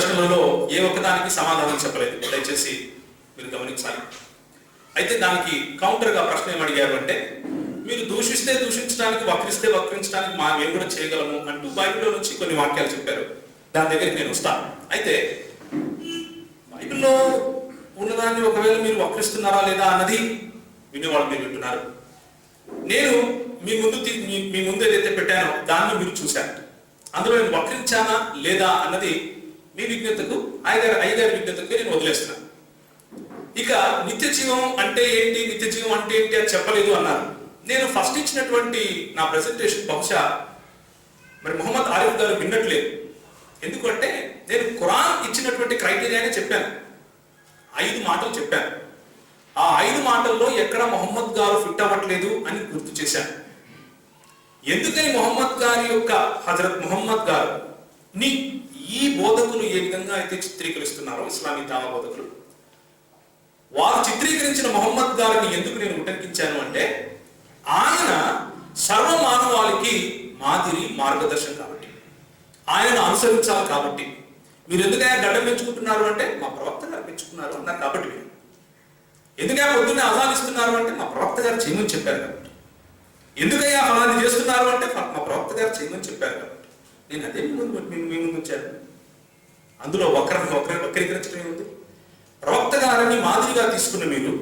ప్రశ్నలలో ఏ ఒక్కదానికి సమాధానం చెప్పలేదు. దయచేసి మీరు గమనించాలి. అయితే దానికి కౌంటర్గా ప్రశ్న ఏమడిగారు అంటే మీరు దూషిస్తే దూషించడానికి వక్రిస్తే వక్రించడానికి మా మేము కూడా చేయగలము అంటూ బైబిల్లో నుంచి కొన్ని వాక్యాలు చెప్పారు. దాని దగ్గరికి నేను వస్తాను అయితే బైబిల్లో ఉన్నదాన్ని ఒకవేళ మీరు వక్రిస్తున్నారా లేదా అన్నది వినేవాళ్ళు మీరు వింటున్నారు. నేను మీ ముందు మీ- మీ ముందు ఏదైతే పెట్టానో దాన్ని మీరు చూశారు. అందులో నేను వక్రించానా లేదా అన్నది నీ విజ్ఞతకు ఐదారు ఐదారు విజ్ఞతకు నేను వదిలేస్తున్నాను ఇక నిత్య జీవం అంటే ఏంటి? నిత్య జీవం అంటే ఏంటి అని చెప్పలేదు అన్నారు. నేను ఫస్ట్ ఇచ్చినటువంటి నా ప్రెజెంటేషన్ బహుశా మరి మొహమ్మద్ ఆరిఫ్ గారు విన్నట్లేదు. ఎందుకంటే నేను ఖురాన్ ఇచ్చినటువంటి క్రైటీరియానే చెప్పాను. ఐదు మాటలు చెప్పాను. ఆ ఐదు మాటల్లో ఎక్కడ మొహమ్మద్ గారు ఫిట్ అవ్వట్లేదు అని గుర్తు చేశాను. ఎందుకని మొహమ్మద్ గారి యొక్క హజరత్ మొహమ్మద్ గారు ని ఈ బోధకులు ఏ విధంగా అయితే చిత్రీకరిస్తున్నారో ఇస్లామిక్ దావా బోధకులు? వారు చిత్రీకరించిన మొహమ్మద్ గారిని ఎందుకు నేను ఉటంకించాను అంటే ఆయన సర్వ మానవాళికి మాదిరి మార్గదర్శనం కాబట్టి ఆయనను అనుసరించాలి కాబట్టి. మీరు ఎందుకైనా గడ్డం పెంచుకుంటున్నారు అంటే మా ప్రవక్త గారు పెంచుకున్నారు అన్నారు కాబట్టి మీరు. ఎందుకైనా పొద్దున్నే ఆహ్వానిస్తున్నారు అంటే మా ప్రవక్త గారు చేయమని చెప్పారు కాబట్టి. ఎందుకయ్యా ఫలాన్ని చేస్తున్నారు అంటే మా ప్రవక్త గారు చేయమని చెప్పారు కాబట్టి. నేను అదే మీ ముందు మీ ముందు వచ్చాను అందులో ఒకరిని ఒకరిని వక్రీకరించడం ఉంది ప్రవక్త గారిని మాదిరిగా తీసుకున్న మీరు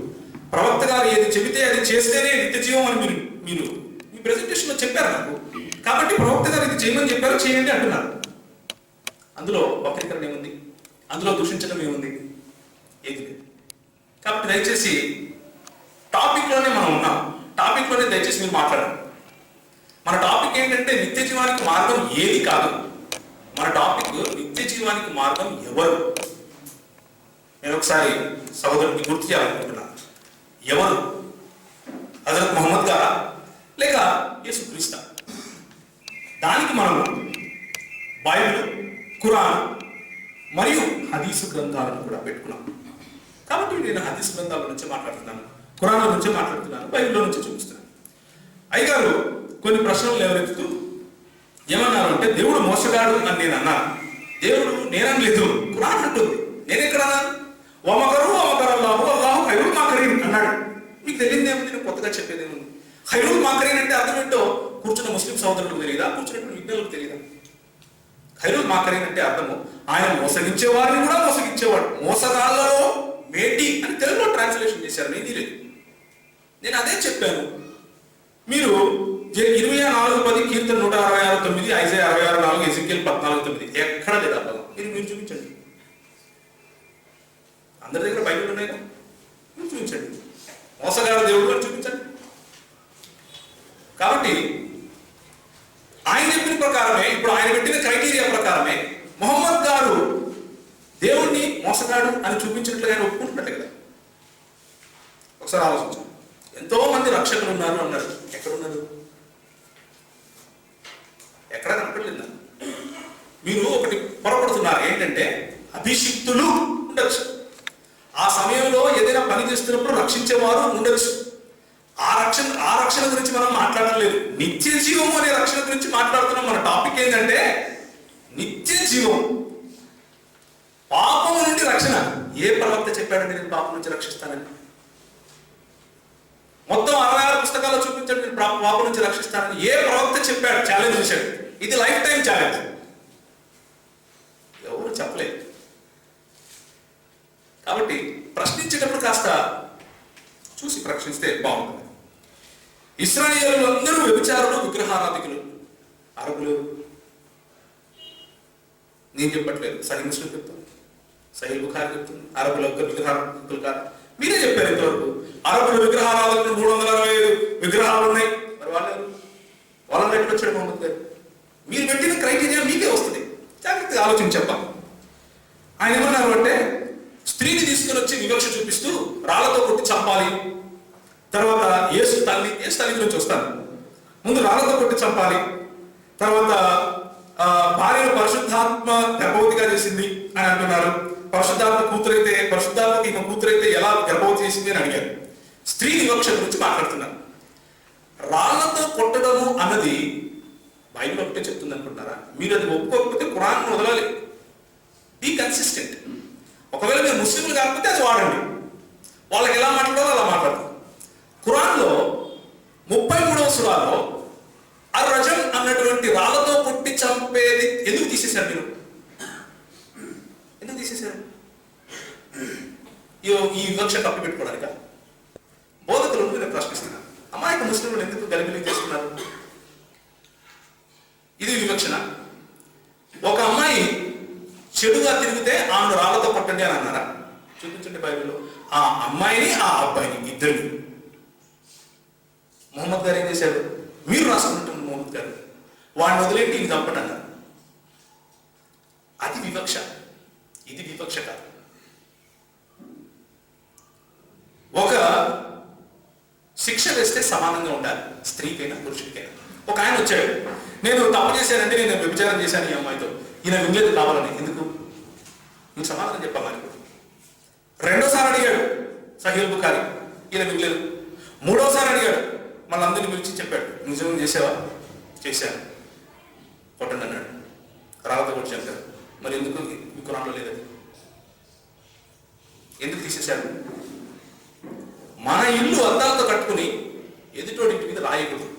ప్రవక్త గారు ఏది చెబితే అది చేస్తేనే నిత్య జీవం అని మీరు మీరు మీ ప్రెజెంటేషన్లో చెప్పారు నాకు. కాబట్టి ప్రవక్త గారు ఇది చేయమని చెప్పారు చేయండి అంటున్నారు. అందులో వక్రీకరణ ఏముంది? అందులో దూషించడం ఏముంది? ఏది లేదు. కాబట్టి దయచేసి టాపిక్లోనే మనం ఉన్నాం. టాపిక్లోనే దయచేసి మీరు మాట్లాడండి. మన టాపిక్ ఏంటంటే నిత్య జీవానికి మార్గం ఏది కాదు. మన టాపిక్ నిత్య జీవానికి మార్గం ఎవరు? నేను ఒకసారి సహోదరుడికి గుర్తు చేయాలనుకుంటున్నాను ఎవరు? హజరత్ మొహమ్మద్ గారా? లేక యేసుక్రీస్తా దానికి మనము బైబిల్ ఖురాన్ మరియు హదీసు గ్రంథాలను కూడా పెట్టుకున్నాం. కాబట్టి నేను హదీసు గ్రంథాల నుంచి మాట్లాడుతున్నాను ఖురాన్ల నుంచి మాట్లాడుతున్నాను బైబిల్లో నుంచి చూపిస్తున్నాను. అయ్యగారు కొన్ని ప్రశ్నలు ఎవరెత్తుతూ ఏమన్నారు అంటే దేవుడు మోసగాడు అని నేను అన్నాను. దేవుడు నేననలేదు కురాన్ అంటుంది. నేను ఎక్కడ ఒమకరు ఒమకరు అల్లాహు అల్లాహు హైరుల్ మాకరీన్ అన్నాడు. మీకు తెలియదు ఏముంది నేను కొత్తగా చెప్పేది ఏముంది? హైరుల్ మాకరీన్ అంటే అర్థం ఏంటో కూర్చున్న ముస్లిం సోదరులకు తెలియదా కూర్చున్నటువంటి విజ్ఞానులకు తెలియదా హైరుల్ మాకరీన్ అంటే అర్థము ఆయన మోసగించే వారిని కూడా మోసగించేవాడు. మోసగాళ్ళలో మేటి అని తెలుగులో ట్రాన్స్లేషన్ చేశారు నేను తెలియదు నేను అదే చెప్పాను. మీరు ఇరవై నాలుగు పది కీర్తన నూట అరవై ఆరు తొమ్మిది ఐదు అరవై ఆరు నాలుగు ఎజికెల్ పద్నాలుగు తొమ్మిది. ఎక్కడ లేదు అర్థం మీరు మీరు చూపించండి. అందరి దగ్గర బైబిల్ ఉన్నాయి కదా? మీరు చూపించండి. మోసగాడ దేవుడు చూపించండి. కాబట్టి ఆయన చెప్పిన ప్రకారమే ఇప్పుడు ఆయన పెట్టిన క్రైటీరియా ప్రకారమే మొహమ్మద్ గారు దేవుణ్ణి మోసగాడు అని చూపించినట్లుగా ఆయన ఒప్పుకుంటున్నట్టు కదా? ఒకసారి ఆలోచించండి. ఎంతో మంది రక్షకులు ఉన్నారు అన్నారు ఎక్కడ ఉన్నారు ఎక్కడ కనపడలేదు నాకు. మీరు ఒకటి పొరపడుతున్నారు ఏంటంటే శక్తులు ఉండొచ్చు. ఆ సమయంలో ఏదైనా పని చేస్తున్నప్పుడు రక్షించేవారు ఉండొచ్చు. ఆ రక్షణ ఆ రక్షణ గురించి మనం మాట్లాడలేదు. నిత్య జీవం అనే రక్షణ గురించి మాట్లాడుతున్నాం. మన టాపిక్ ఏంటంటే నిత్య జీవం పాపం నుండి రక్షణ. ఏ ప్రవక్త చెప్పాడండి నేను పాపం నుంచి రక్షిస్తానని. మొత్తం అరవై ఆరు పుస్తకాల్లో చూపించాడు నేను పాపం నుంచి రక్షిస్తానని. ఏ ప్రవక్త చెప్పాడు? ఛాలెంజ్ చేశాడు. ఇది లైఫ్ టైం ఛాలెంజ్ ఎవరు చెప్పలేదు కాబట్టి ప్రశ్నించేటప్పుడు కాస్త చూసి ప్రశ్నిస్తే బాగుంటుంది. ఇస్రాయేల్ అందరూ వ్యభిచారులు విగ్రహారాధికులు. అరబులు నేను చెప్పట్లేదు. సహీ ముస్లిం చెప్తాను సహీ బుఖారి చెప్తుంది. అరబుల విగ్రహారాధికులు కాదు. మీరే చెప్పారు ఇంతవరకు. అరబుల విగ్రహారాధకులు మూడు వందల అరవై ఐదు విగ్రహాలు ఉన్నాయి. మరి వాళ్ళు వాళ్ళని ఎక్కడ వచ్చాడు మహమ్మద్ గారు? మీరు పెట్టిన క్రైటీరియా మీకే వస్తుంది. జాగ్రత్తగా ఆలోచించి చెప్పాలి ఆయన ఏమన్నారు అంటే స్త్రీని తీసుకుని వచ్చి వివక్ష చూపిస్తూ రాళ్ళతో కొట్టి చంపాలి. తర్వాత యేసు తల్లి యేసు తల్లి గురించి వస్తాను ముందు రాళ్ళతో కొట్టి చంపాలి. తర్వాత భార్యను పరిశుద్ధాత్మ గర్భవతిగా చేసింది అని అంటున్నారు. పరిశుద్ధాత్మ కూతురైతే పరిశుద్ధాత్మకి ఈమె కూతురైతే ఎలా గర్భవతి చేసింది అని అడిగారు. స్త్రీ వివక్ష గురించి మాట్లాడుతున్నారు. రాళ్ళతో కొట్టడము అన్నది బైబిల్ ఒకటే చెప్తుంది అనుకుంటున్నారా మీరు అది ఒప్పుకోకపోతే కురాన్ వదలాలి బీ కన్సిస్టెంట్ ఒకవేళ మీరు ముస్లింలు కాకపోతే అది వాడండి. వాళ్ళకి ఎలా మాట్లాడాలో అలా మాట్లాడతారు. ఖురాన్లో ముప్పై మూడవ సురాలో అర్రజం అన్నటువంటి రాళ్ళతో కొట్టి చంపేది ఎందుకు తీసేశారు మీరు? ఎందుకు తీసేశారు? ఈ ఈ వివక్ష తప్పు పెట్టుకోవడానిక బోధకులను నేను ప్రశ్నిస్తున్నాను అమాయక ముస్లింలు ఎందుకు గలిబిలి చేస్తున్నారు ఇది వివక్షణ ఒక అమ్మాయి చెడుగా తిరిగితే ఆమెను రాళ్ళతో కొట్టండి అని అన్నారా చూపించండి బైబిల్లో. ఆ అమ్మాయిని ఆ అబ్బాయిని ఇద్దరిని. మొహమ్మద్ గారు ఏం చేశాడు మీరు రాసుకుంటుంది మొహమ్మద్ గారు. వాడిని వదిలేంటి ఇది చంపండి అది వివక్ష. ఇది వివక్ష కాదు. ఒక శిక్ష వేస్తే సమానంగా ఉండాలి. స్త్రీకైనా పురుషుడికైనా. ఒక ఆయన వచ్చాడు. నేను తప్పు చేశానంటే నేను వ్యభిచారం చేశాను ఈ అమ్మాయితో. ఈయన వింగలేదు కావాలని. ఎందుకు? నువ్వు సమాధానం చెప్పాలి. రెండోసారి అడిగాడు సహీల్ బుఖారి ఈయన వినలేదు మూడోసారి అడిగాడు మనందరిని పిలిచి చెప్పాడు నిజం చేసావా? చేశాను. కొట్టండి అన్నాడు. రాళ్ళతో కొట్టి చంపారు. మరి ఎందుకు? ఈ కురాన్లో ఎందుకు తీసేశాడు మన ఇల్లు అద్దాలతో కట్టుకుని ఎదుటోడి ఇంటి మీద రాయకూడదు.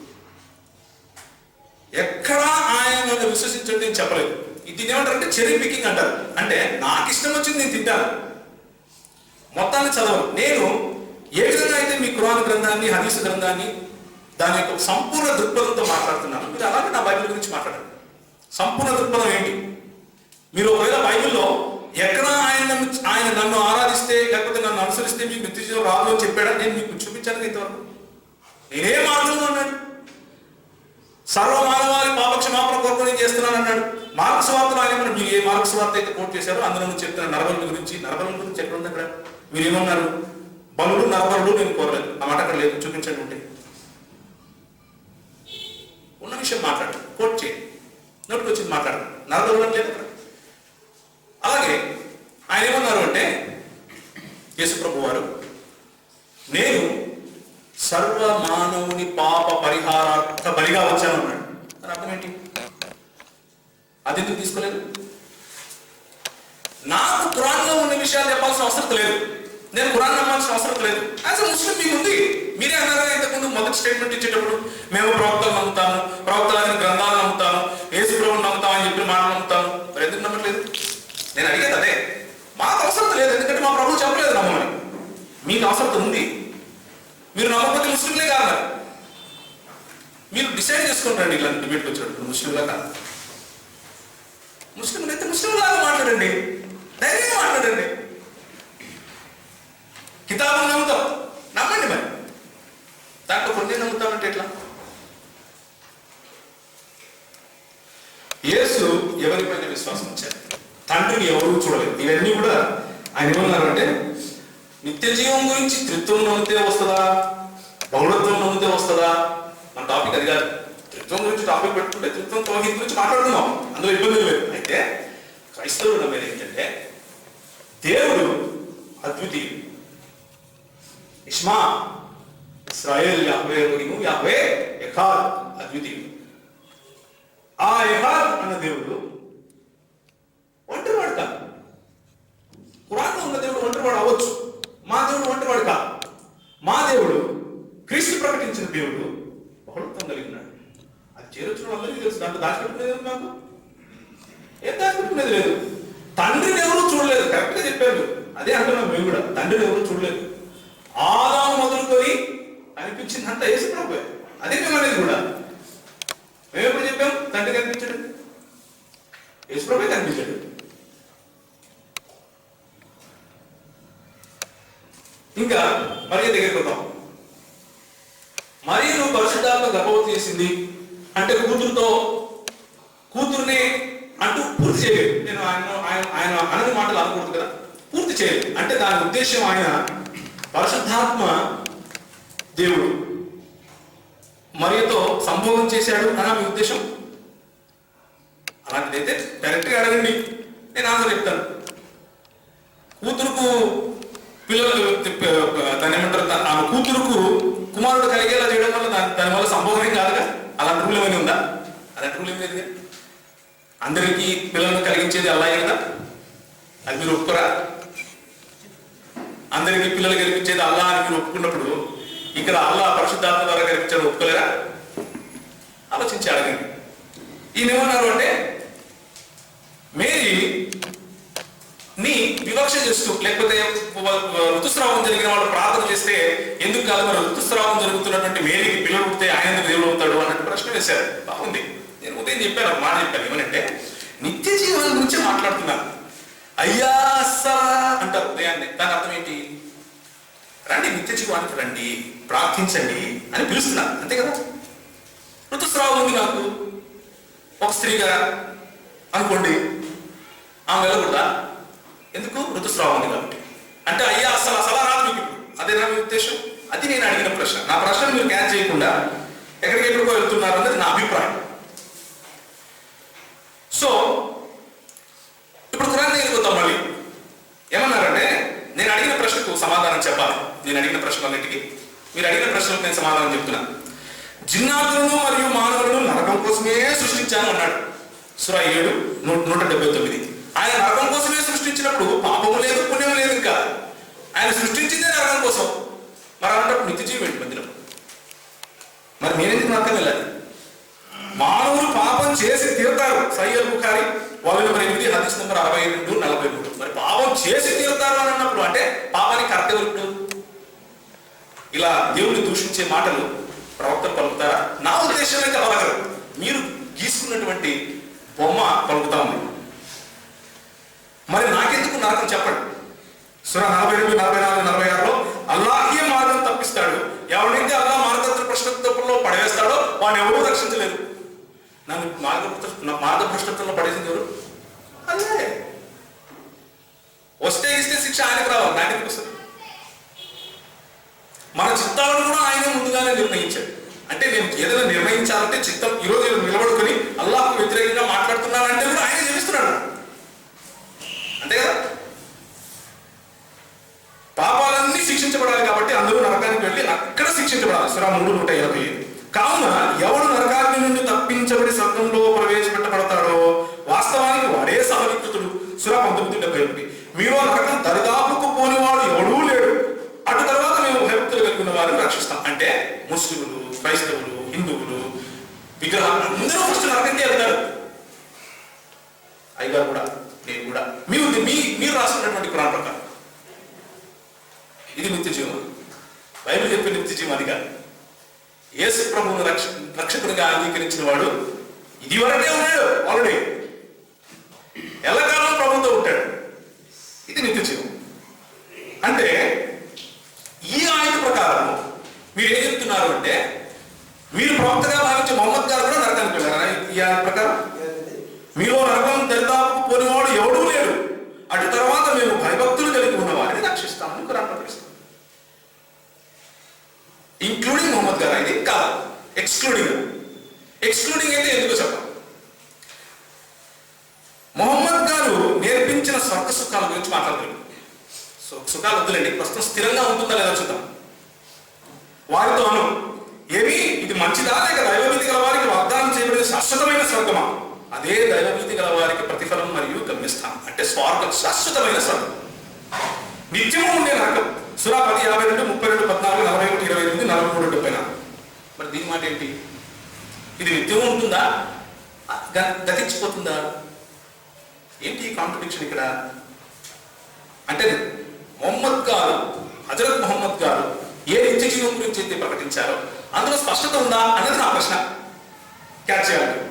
ఎక్కడా ఆయన విశ్వసించండి నేను చెప్పలేదు. ఇది ఏమంటారంటే చెరీ పికింగ్ అంటారు. అంటే నాకు ఇష్టం వచ్చింది నేను తింటాను. మొత్తాన్ని చదవను. నేను ఏ విధంగా అయితే మీ కురాన్ గ్రంథాన్ని హదీస్ గ్రంథాన్ని దాని యొక్క సంపూర్ణ దృక్పథంతో మాట్లాడుతున్నాను మీరు అలాగే నా బైబిల్ గురించి మాట్లాడండి. సంపూర్ణ దృక్పథం ఏంటి? మీరు ఒకవేళ బైబిల్లో ఎక్కడ ఆయన ఆయన నన్ను ఆరాధిస్తే లేకపోతే నన్ను అనుసరిస్తే మీకు నిత్యజీవం రాదు అని చెప్పాడా? నేను మీకు చూపించాను ఇంతవరకు. నేనే మార్గంలో అన్నాడు సర్వ మానవాళి పాపక్షమాపణ కొరకు నేను చేస్తున్నాను అన్నాడు. మార్క్స్ వార్తలు ఆయన మీరు ఏ మార్క్స్ వార్త అయితే కోట్ చేశారో అందులో నుంచి చెప్తున్న గురించి నరబలుల గురించి ఎక్కడ ఉంది అక్కడ. మీరు ఏమన్నారు బలుడు నరబలుడు నేను కోరలేదు. ఆ మాట అక్కడ లేదు. చూపించండి ఉంటే. ఉన్న విషయం మాట్లాడు కోట్ చేయండి. నోటికి వచ్చింది మాట్లాడు నరబలుడు అని లేదు అక్కడ. అలాగే ఆయన ఏమన్నారు అంటే యేసుప్రభు వారు నేను సర్వ మానవుని పాప పరిహారార్థ బలిగా వచ్చాను అన్నాడు. దాని అర్థం ఏంటి? అది ఎందుకు తీసుకోలేదు? నాకు ఖురాన్లో ఉన్న విషయాలు చెప్పాల్సిన అవసరం లేదు. నేను ఖురాన్ నమ్మాల్సిన అవసరం లేదు. యాజ్ ముస్లిం మీకు ఉంది. మీరే అన్నారా ఇంతకుముందు మొదటి స్టేట్మెంట్ ఇచ్చేటప్పుడు మేము ప్రవక్తలు నమ్ముతాము ప్రవక్తలని గ్రంథాలు నమ్ముతాము ఏసు ప్రభుని నమ్ముతాం అని చెప్పి మాట నమ్ముతాము. మరి ఎందుకు నమ్మట్లేదు? నేను అడిగేది అదే. మాకు అవసరం లేదు ఎందుకంటే మా ప్రభు చెప్పలేదు నమ్మని మీకు అవసరం ఉంది. మీరు నమ్మకపోతే ముస్లింలే కాదు మీరు. డిసైడ్ చేసుకుంటారండి ఇలాంటి డిబేట్కి వచ్చినప్పుడు ముస్లింలా కాదు. ముస్లింలు అయితే ముస్లింలాగా మాట్లాడండి. ఆయన ఏమన్నారంటే నిత్య జీవం గురించి త్రిత్వం నమ్మితే వస్తుందా? బహుళత్వం నమ్మితే వస్తుందా? మన టాపిక్ అది కాదు. త్రిత్వం గురించి టాపిక్ పెట్టుకుంటే త్రిత్వం తోహిద్ గురించి మాట్లాడుతున్నాం అందులో ఇబ్బంది లేదు అయితే క్రైస్తవులు నమ్మేది ఏంటంటే దేవుడు అద్వితీయుడు. ఇష్మా ఇస్రాయేల్ యాభై యాభై యాహ్వే ఎఖాద్ అద్వితీయుడు. ఆ ఎఖాద్ అన్న దేవుడు ఒంటరివాడు కాదు ఖురాన్లో ఉన్న దేవుడు ఒంటరివాడు అవ్వచ్చు మా దేవుడు ఒంటరివాడు కాదు మా దేవుడు క్రీస్తు ప్రకటించిన దేవుడు బహుళత్వం కలిగి ఉన్నాడు అది చేరొచ్చిన వాళ్ళందరికీ తెలుసు దాంట్లో దాచిపెట్టుకునేది ఉంది నాకు ఏం దాచిపెట్టుకునేది లేదు తండ్రిని ఎవరు చూడలేదు కరెక్ట్గా చెప్పారు అదే అంటున్నాం మేము కూడా తండ్రిని ఎవరు చూడలేదు ఆదాము మొదలుకొని అనిపించిందంతా వేసి ప్రభు అదే మేము అనేది కూడా మేము ఎప్పుడు చెప్పాం తండ్రి కనిపించాడు యేసుప్రభే కనిపించాడు ఇంకా మరియ దగ్గరికి వద్దాం మరియను పరిశుద్ధాత్మ గర్భవతి చేసింది. అంటే కూతురుతో కూతుర్ని అంటూ పూర్తి చేయలేదు. నేను ఆయన ఆయన ఆయన అనని మాటలు అనకూడదు కదా. పూర్తి చేయలేదు. అంటే దాని ఉద్దేశం ఆయన పరిశుద్ధాత్మ దేవుడు. మరియతో సంభోగం చేశాడు అని మీ ఉద్దేశం? అలాంటిదైతే డైరెక్ట్గా అడగండి. నేను ఆన్సర్ చెప్తాను. కూతురుకు పిల్లలు దాని ఏమంటారు? ఆమె కూతురుకు కుమారుడు కలిగేలా చేయడం వల్ల దాని దాని వల్ల సంభోగం కాదుగా? అలాంటి రూల్ ఏమైనా ఉందా? అలాంటి రూల్ ఏం లేదు అందరికీ పిల్లలను కలిగించేది అలా కదా? అది మీరు ఒప్పుకోరా? అందరికీ పిల్లలు కల్పించేది అల్లా అని మీరు ఒప్పుకున్నప్పుడు ఇక్కడ అల్లా పరిశుద్ధాత్మ ద్వారా కల్పించాడు ఒప్పుకోలేరా? ఆలోచించి అడగండి. ఈయన ఏమన్నారు అంటే మేరీ నీ వివక్ష చేస్తూ లేకపోతే ఋతుస్రావం జరిగిన వాళ్ళు ప్రార్థన చేస్తే ఎందుకు కాదు మరి ఋతుస్రావం జరుగుతున్నటువంటి మేరీకి పిల్లలు పుడితే ఆయన ఎందుకు దేవుడు అవుతాడు అన్నట్టు ప్రశ్న వేశారు. బాగుంది. నేను ఉదయం చెప్పాను మాట చెప్పాను. ఏమనంటే నిత్య జీవనం గురించి మాట్లాడుతున్నాను. అయ్యా అంటారు ఉదయాన్నే. దాని అర్థం ఏంటి? రండి నిత్య జీవానికి రండి ప్రార్థించండి అని పిలుస్తున్నారు. అంతే కదా? ఋతుస్రావం ఉంది నాకు. ఒక స్త్రీగా అనుకోండి ఆమె వెళ్ళకూడదా? ఎందుకు? ఋతుస్రావం ఉంది కాబట్టి. అంటే అయ్యా అసలు అసలు రాదు మీకు అదే నా ఉద్దేశం? అది నేను అడిగిన ప్రశ్న. నా ప్రశ్న మీరు క్యాచ్ చేయకుండా ఎక్కడికి ఎక్కడికో వెళ్తున్నారు అన్నది నా అభిప్రాయం. సో ఇప్పుడు కురాన్ దగ్గరికి వద్దాం మళ్ళీ. ఏమన్నారంటే నేను అడిగిన ప్రశ్నకు సమాధానం చెప్పాలి. నేను అడిగిన ప్రశ్నలన్నిటికీ. మీరు అడిగిన ప్రశ్నలకు నేను సమాధానం చెప్తున్నా. జిన్నాతులను మరియు మానవులను నరకం కోసమే సృష్టించాను అన్నాడు. సురా ఏడు నూ- నూట డెబ్బై తొమ్మిది. ఆయన నరకం కోసమే సృష్టించినప్పుడు పాపము లేదు పుణ్యం లేదు ఇంకా. ఆయన సృష్టించిందే నరకం కోసం. మరి అలాంటప్పుడు నిత్య జీవం ఏంటి మధ్యలో? మరి నేనెందుకు నరకం వెళ్ళాలి మానవులు పాపం చేసి తీరుతారు. సయ్యల్ బుఖారి వాళ్ళు నెంబర్ ఎనిమిది హదీస్ నెంబర్ అరవై రెండు నలభై మూడు. మరి పాపం చేసి తీరుతారు అని అన్నప్పుడు అంటే పాపానికి కరెక్ట్ ఎవరు ఇలా దేవుడిని దూషించే మాటలు ప్రవక్తలు పలుకుతారా? నా ఉద్దేశం అయితే పలకరు మీరు గీసుకున్నటువంటి బొమ్మ పలుకుతా ఉంది. మరి నాకెందుకు నరకం చెప్పండి? సుర నలభై రెండు నలభై నాలుగు నలభై ఆరులో అల్లాహే మార్గం తప్పిస్తాడు? ఎవరైతే అల్లా మార్గదర్శన ప్రశ్నలో పడవేస్తాడో వాడిని ఎవరూ రక్షించలేదు. నన్ను మార్గ మార్గభ్రష్టత్వంలో పడేసింది ఎవరు? అల్లే. వస్తే ఇస్తే శిక్ష ఆయనకు రావాలి నాయనకి వస్తుంది? మన చిత్తాలను కూడా ఆయన ముందుగానే నిర్ణయించాడు. అంటే నేను ఏదైనా నిర్ణయించాలంటే చిత్తం ఈరోజు నేను నిలబడుకొని అల్లాహకు వ్యతిరేకంగా మాట్లాడుతున్నానంటే కూడా ఆయన చేస్తున్నాడు అంతే కదా పాపాలన్నీ శిక్షించబడాలి కాబట్టి అందరూ నరకానికి వెళ్ళి అక్కడ సురా మూడు నూట ఎనభై ఐదు కావున ఎవడు నరకాగ్ని నుండి తప్పించబడి సంఘంలో ప్రవేశపెట్టబడతాడో వాస్తవానికి వాడే సమీకృతుడు సురా పంతొమ్మిది డెబ్బై ఒకటి. మీరు రకం దరిదాపుకు పోనివాడు ఎవడూ లేడు. అటు తర్వాత మేము భయభక్తులు కలిగిన వారిని రక్షిస్తాం. అంటే ముస్లింలు క్రైస్తవులు హిందువులు విగ్రహాలు. అందరూ ఫస్ట్ నరకంకే వెళ్తారు. అయ్యారు కూడా మీరు మీ మీరు రాసుకున్నటువంటి కురాన్ ప్రకారం ఇది నిత్య జీవం బైబిల్ చెప్పే నిత్య జీవం అది కాదు యేసు ప్రభువును రక్ష రక్షకుడిగా అంగీకరించిన వాడు ఇది వరకే ఉన్నాడు ఆల్రెడీ ఎల్లకాలం ప్రభుతో ఉంటాడు. ఇది నిత్య జీవం. అంటే ఈ ఆయన ప్రకారం మీరు ఏం చెప్తున్నారు అంటే మీరు ప్రవక్తగా భావించే మొహమ్మద్ గారు కూడా నరకానికి వెళ్ళారా? ఈ ఆయన ప్రకారం? మీలో నరకం దరిదాపు పోనివాడు ఎవడూ లేడు. అటు తర్వాత మేము భయభక్తులు కలిగి ఉన్న వారిని రక్షిస్తామని కురాన్ ప్రకటిస్తాం ఇంక్లూడింగ్ మొహమ్మద్ ఎక్స్క్లూడింగ్ ఎక్స్క్లూడింగ్ అయితే ఎందుకు చెప్పాలి. మొహమ్మద్ గారు నేర్పించిన స్వర్గ సుఖాల గురించి మాట్లాడుతున్నాడు సో సుఖాలు వద్దులేండి. ప్రస్తుతం స్థిరంగా ఉంటుందా లేదా చూద్దాం. వారితో అను. ఏమి? ఇది మంచిదా? లేక దైవభీతి గల వారికి వాగ్దానం చేయబడిన శాశ్వతమైన స్వర్గమా? అదే దైవభీతి గల వారికి ప్రతిఫలం మరియు గమ్యస్థానం. అంటే స్వర్గం శాశ్వతమైన స్వర్గం. నిత్యము ఉండే నరకం. సురా పది యాభై రెండు ముప్పై రెండు పద్నాలుగు నలభై ఒకటి ఇరవై ఎనిమిది నలభై మూడు డెబ్బై నాలుగు. మరి దీని మాట ఏంటి? ఇది నిత్యం ఉంటుందా? గ- గతించిపోతుందా? ఏంటి ఈ కాంట్రడిక్షన్ ఇక్కడ? అంటే మొహమ్మద్ గారు హజరత్ మొహమ్మద్ గారు ఏ నిత్య జీవం గురించి అయితే ప్రకటించారో అందులో స్పష్టత ఉందా అనేది నా ప్రశ్న. క్యాచ్ చేయాలి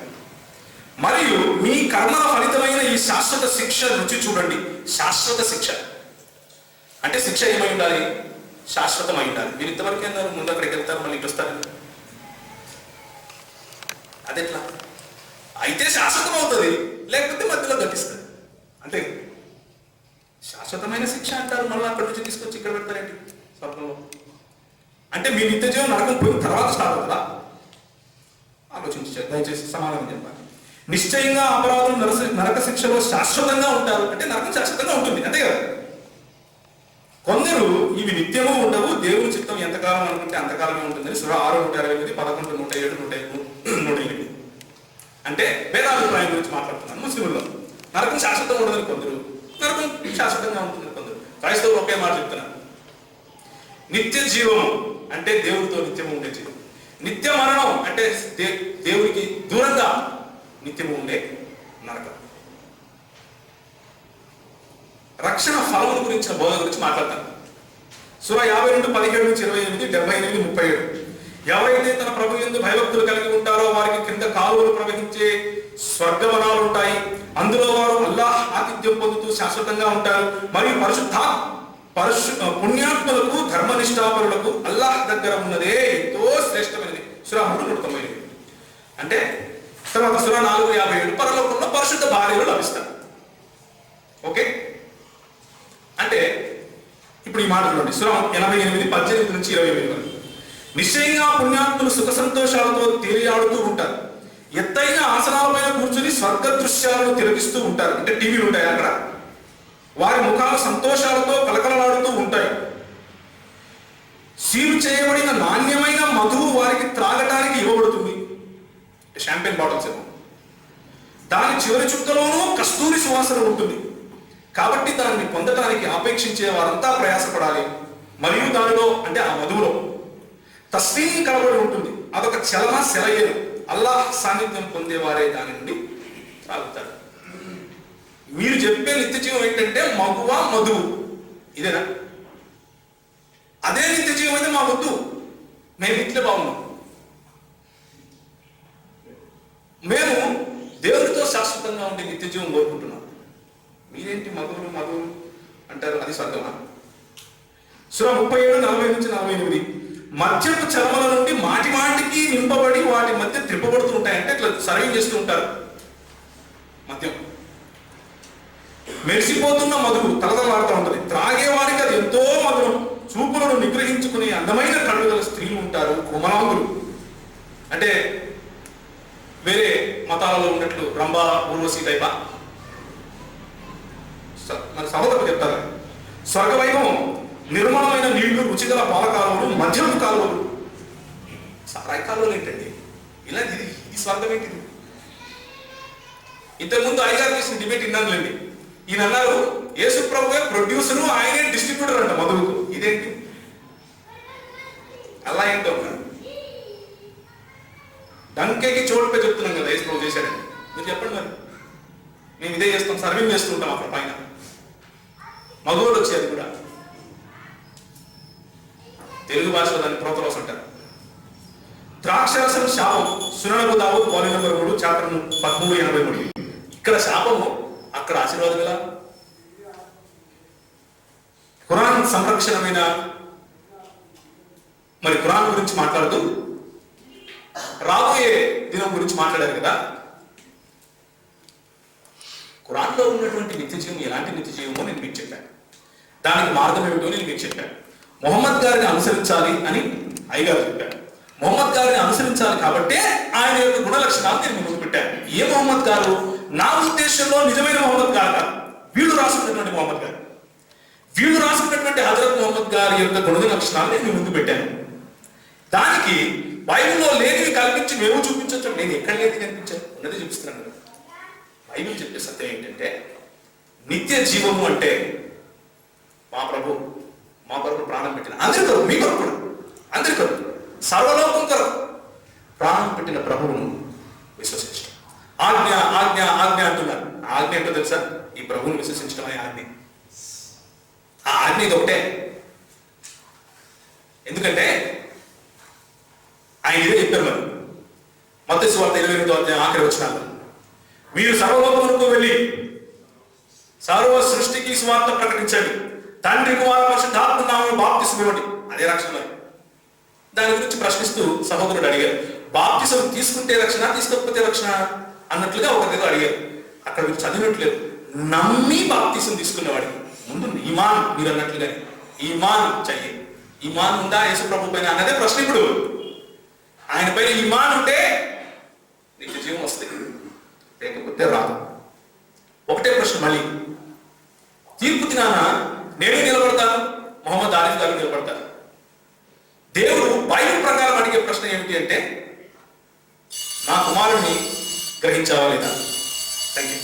మరియు మీ కర్మల ఫలితమైన ఈ శాశ్వత శిక్ష రుచి చూడండి. శాశ్వత శిక్ష. అంటే శిక్ష ఏమై ఉండాలి? శాశ్వతమై ఉండాలి. మీరు ఇంతవరకు అన్నారు? ముందు అక్కడికి వెళ్తారు మళ్ళీ ఇటు వస్తారు. అదెట్లా? అయితే శాశ్వతం అవుతుంది లేకపోతే మధ్యలో గతిస్తుంది అంతే. శాశ్వతమైన శిక్ష అంటారు మళ్ళీ అక్కడి నుంచి తీసుకొచ్చి ఇక్కడ పెడతారేంటి? స్వర్గంలో అంటే మీ నిత్య జీవం నరకం పోయిన తర్వాత స్టార్ట్ అవుతుందా? ఆలోచించారు దయచేసి సమాధానం చెప్పాలి నిశ్చయంగా అపరాధం నరస నరక శిక్షలో శాశ్వతంగా ఉంటారు. అంటే నరకం శాశ్వతంగా ఉంటుంది అంతే కదా? కొందరు ఇవి నిత్యము ఉండవు దేవుని చిత్తం ఎంతకాలం అనుకుంటే అంతకాలమే ఉంటుందని సుర ఆరు నూట ఇరవై ఎనిమిది పదకొండు నూట ఏడు నూట నూట ఎనిమిది అంటే భేదాభిప్రాయం గురించి మాట్లాడుతున్నాను ముస్లింల్లో నరకం శాశ్వతంగా ఉండదని కొందరు నరకం శాశ్వతంగా ఉంటుంది కొందరు. క్రైస్తవులు ఒకే మాట చెప్తున్నారు. నిత్య జీవము అంటే దేవుడితో నిత్యము ఉండే జీవం. నిత్య మరణం అంటే దే- దేవుడికి దూరంగా నిత్యము ఉండే నరకం. రక్షణ ఫలముల గురించిన బోధ గురించి మాట్లాడతాను. సుర యాభై రెండు పదిహేడు నుంచి ఇరవై ఎనిమిది డెబ్బై ఎనిమిది ముప్పై ఏడు. ఎవరైతే తన ప్రభు ఎందు భయభక్తులు కలిగి ఉంటారో వారికి క్రింద కాలువలు ప్రవహించే స్వర్గవనాలు ఉంటాయి అందులో వారు అల్లాహ్ ఆతిథ్యం పొందుతూ శాశ్వతంగా ఉంటారు. మరియు పరిశుద్ధ పరశు పుణ్యాత్మలకు ధర్మనిష్టాపరులకు అల్లాహ్ దగ్గర ఉన్నదే ఎంతో శ్రేష్టమైనది. సురా మూడు నూట అంటే తర్వాత సురా నాలుగు యాభై ఏడు. పరలోకంలో పరిశుద్ధ భార్యలు లభిస్తారు ఓకే? అంటే ఇప్పుడు ఈ మాట చూడండి. సురం ఎనభై ఎనిమిది పద్దెనిమిది నుంచి ఇరవై ఎనిమిది వరకు. నిశ్చయంగా పుణ్యాత్ములు సుఖ సంతోషాలతో తేలియాడుతూ ఉంటారు. ఎత్తైన ఆసనాలపైన కూర్చుని స్వర్గ దృశ్యాలను తిలకిస్తూ ఉంటారు. అంటే టీవీలు ఉంటాయి అక్కడ. వారి ముఖాలు సంతోషాలతో కలకలలాడుతూ ఉంటాయి. సీలు చేయబడిన నాణ్యమైన మధువు వారికి త్రాగటానికి ఇవ్వబడుతుంది. షాంపెయిన్ బాటిల్స్ దాని చివరి చుక్కలోనూ కస్తూరి సువాసన ఉంటుంది. కాబట్టి దాన్ని పొందటానికి ఆపేక్షించే వారంతా ప్రయాసపడాలి. మరియు దానిలో అంటే ఆ మధువులో తస్లీం కలబడి ఉంటుంది. అదొక చలన సెలయేరు అల్లాహ్ సాన్నిధ్యం పొందేవారే దాని నుండి త్రాగుతారు మీరు చెప్పే నిత్య జీవం ఏంటంటే మగువ మధువు. ఇదేనా? అదే నిత్య జీవం అయితే మా వద్దు. మేము ఇట్లే బాగున్నాం. మేము దేవుడితో శాశ్వతంగా ఉండే నిత్య జీవం కోరుకుంటున్నాం. మీరేంటి మధువులు మధువులు అంటారు? అది స్వర్గమా? సుర ముప్పై ఏడు నలభై నుంచి నలభై ఎనిమిది. మద్యపు చర్మల నుండి మాటి మాటికి నింపబడి వాటి మధ్య త్రిప్పబడుతూ ఉంటాయి అంటే ఇట్లా సర్వింగ్ చేస్తూ ఉంటారు. మద్యం. మెరిసిపోతున్న మధువు తలతలాడుతూ ఉంటుంది. త్రాగేవాడికి అది ఎంతో మధురం. చూపులను నిగ్రహించుకునే అందమైన కళ్ళు స్త్రీలు ఉంటారు కుమలాంగులు అంటే వేరే మతాలలో ఉన్నట్లు రంభా ఊర్వశి టైపా? స- మన చెప్తారు స్వర్గ వైభవం నిర్మలమైన నీళ్ళు రుచిగల పాలకాలు కాలువలు కాలువలు సారాయి కాలువలు ఏంటండి? ఇలా ఇది ఇది స్వర్గం ఏంటిది? ఇంతకుముందు అయ్యగారు చేసిన డిబేట్ విన్నానులేండి. ఈయన అన్నారు యేసు ప్రభువే ప్రొడ్యూసరు ఆయనే డిస్ట్రిబ్యూటర్ అంట మధువుకు. ఇదేంటి? అలా ఏంటో డంకేకి చోటుపై చెప్తున్నాం కదా యేసు ప్రభు చేశాడని. మీరు చెప్పండి మరి. మేము ఇదే చేస్తాం సర్వింగ్ చేస్తుంటాం అక్కడ పైన. మగవాడు వచ్చేది కూడా. తెలుగు భాషలో దాన్ని ప్రోతరోస్ అంటారు. ద్రాక్షరసం శాపం. సుననకు దావు వారి నెంబర్ మూడు చాప్టర్ పదమూడు ఎనభై మూడు. ఇక్కడ శాపము అక్కడ ఆశీర్వాదం ఎలా? ఖురాన్ సంరక్షణమైన మరి ఖురాన్ గురించి మాట్లాడుతూ రాబోయే దినం గురించి మాట్లాడారు కదా. ఖురాన్లో ఉన్నటువంటి నిత్య జీవం ఎలాంటి నిత్య జీవమో నేను మీకు చెప్పాను. దానికి మార్గం ఏమిటో నేను మీకు చెప్పాను. మొహమ్మద్ గారిని అనుసరించాలి అని అయ్యగారు చెప్పారు. మొహమ్మద్ గారిని అనుసరించాలి కాబట్టే ఆయన యొక్క గుణ లక్షణాలు నేను ముందుకు పెట్టాను ఏ మొహమ్మద్ గారు? నా ఉద్దేశంలో నిజమైన మొహమ్మద్ గారు కాదు. వీళ్ళు రాసుకున్నటువంటి మొహమ్మద్ గారు. వీళ్ళు రాసుకున్నటువంటి హజరత్ మొహమ్మద్ గారి యొక్క గుణ లక్షణాలు నేను ముందు పెట్టాను దానికి బైబిల్లో లేనివి కల్పించి మేము చూపించవచ్చు నేను ఎక్కడ లేని కనిపించాను? ఉన్నది చూపిస్తున్నాను. కదా. బైబిల్ చెప్పే సత్యం ఏంటంటే నిత్య జీవము అంటే మా ప్రభు. మా కొరకు ప్రాణం పెట్టిన అందరి కొరకు మీ కొరకు అందరి కొరకు సర్వలోకం కొరకు. ప్రాణం పెట్టిన ప్రభువును విశ్వసించడం ఆజ్ఞ ఆజ్ఞ ఆజ్ఞ అంటున్నారు. ఆజ్ఞ ఏంటో తెలుసా? ఈ ప్రభువుని విశ్వసించడం అనే ఆజ్ఞ. ఆ ఆజ్ఞ ఇది ఒకటే. ఎందుకంటే ఆయన ఇదే చెప్పారు మరి. మొదటి స్వార్థ ఇరవై ఎనిమిదో అధ్యాయం ఆఖరి వచ్చినారు మీరు సర్వలోకమునకు వెళ్ళి సర్వ సృష్టికి స్వార్థ ప్రకటించండి. తండ్రి కుమార పరిశుద్ధాత్మ నామం బాప్తిసం ఇవ్వండి అదే రక్షణ దాని గురించి ప్రశ్నిస్తూ సహోదరుడు అడిగారు. బాప్తిసం తీసుకుంటే రక్షణ తీసుకోకపోతే రక్షణ అన్నట్లుగా ఒక దగ్గర అడిగారు. అక్కడ మీరు చదివినట్లేదు. నమ్మి బాప్తిసం తీసుకునేవాడికి ముందు ఈమాన్ మీరు అన్నట్లుగానే ఈమాన్ చెయ్యి. ఈమాన్ ఉందా? యేసు ప్రభు పైన అన్నదే ప్రశ్న ఇప్పుడు. ఆయన పైన ఈమాన్ ఉంటే నీకు జీవం వస్తుంది లేకపోతే రాదు. ఒకటే ప్రశ్న మళ్ళీ. తీర్పు దినాన నేను నిలబడతాను మొహమ్మద్ ఆరిఫ్ గారు నిలబడతారు. దేవుడు బైబిల్ ప్రకారం అడిగే ప్రశ్న ఏమిటి అంటే నా కుమారుణ్ణి గ్రహించావా లేదా? Thank you